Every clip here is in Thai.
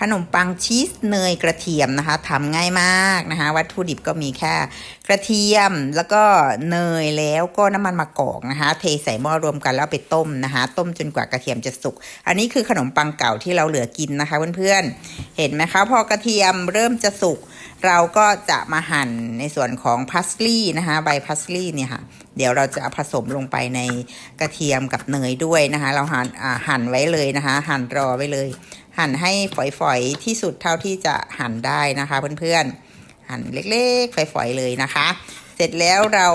ขนมปังชีสเนยกระเทียมนะคะทำง่ายมากนะคะ วัตถุดิบก็มีแค่กระเทียมแล้วก็เนยแล้วก็น้ำมันมะกอกนะคะ เทใส่หม้อรวมกันแล้วไปต้มนะคะ ต้มจนกว่ากระเทียมจะสุก อันนี้คือขนมปังเก่าที่เราเหลือกินนะคะเพื่อนๆเห็นไหมคะพอกระเทียมเริ่มจะสุก เราก็จะมาหั่นในส่วนของพัสลีย์นะคะใบพัสลีย์เนี่ยค่ะเดี๋ยวเราจะผสมลงไปในกระเทียมกับเนยด้วยนะคะ เราหั่นอ่าหั่นไว้เลยนะคะ หั่นรอไว้เลย หั่นให้ฝอยๆที่สุดเท่าที่จะหั่นได้นะคะ เพื่อนๆ หั่นเล็กๆ ฝอยๆเลยนะคะ เสร็จแล้วเรา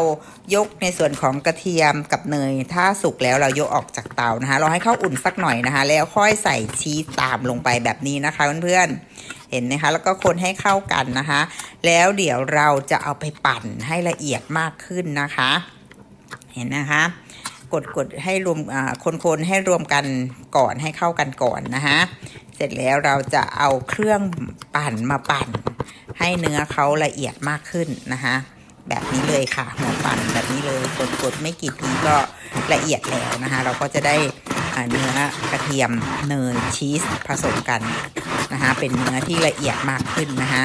ยกในส่วนของกระเทียมกับเนย ถ้าสุกแล้วเรายกออกจากเตานะคะ เราให้เข้าอุ่นสักหน่อยนะคะ แล้วค่อยใส่ชีสตามลงไปแบบนี้นะคะเพื่อนๆ เห็นไหมคะ แล้วก็คนให้เข้ากันนะคะ แล้วเดี๋ยวเราจะเอาไปปั่นให้ละเอียดมากขึ้นนะคะ เห็นนะคะกดกดให้รวมคนคนให้รวมกันก่อนให้เข้ากันก่อนนะคะ ร็จแล้วเราจะเอาเครื่องปั่นมาปั่น ให้เนื้อเขาละเอียดมากขึ้นนะคะแบบนี้เลยค่ะหัวปั่นแบบนี้เลยกดกดไม่กี่ทีก็ละเอียดแล้วนะคะ เราก็จะได้เนื้อกระเทียมเนยชีสผสมกันนะคะเป็นเนื้อที่ละเอียดมากขึ้นนะคะ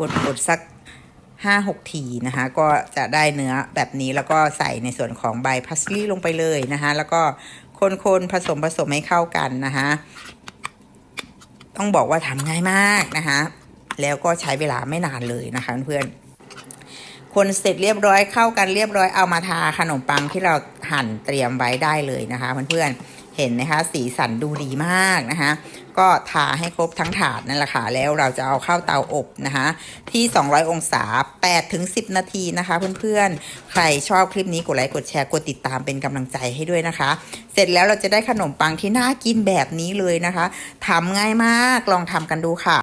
กดกดสักห้าหกทีนะคะก็จะได้เนื้อแบบนี้แล้วก็ใส่ในส่วนของใบพัสลีย์ลงไปเลยนะคะแล้วก็ คนๆผสมผสมให้เข้ากันนะคะต้องบอกว่าทำง่ายมากนะคะแล้วก็ใช้เวลาไม่นานเลยนะคะเพื่อนคนเสร็จเรียบร้อยเข้ากันเรียบร้อยเอามาทาขนมปังที่เราหั่นเตรียมไว้ได้เลยนะคะเพื่อนๆ เห็นนะคะสีสันดูดีมากนะคะก็ทาให้ครบทั้งถาดนั่นแหละค่ะแล้วเราจะเอาเข้าเตาอบนะคะที่ 200 องศา8ถึง10 นาทีนะคะ เพื่อนๆ ใครชอบคลิปนี้กดไลค์กดแชร์กดติดตามเป็นกำลังใจให้ด้วยนะคะ เสร็จแล้วเราจะได้ขนมปังที่น่ากินแบบนี้เลยนะคะทำง่ายมากลองทำกันดูค่ะ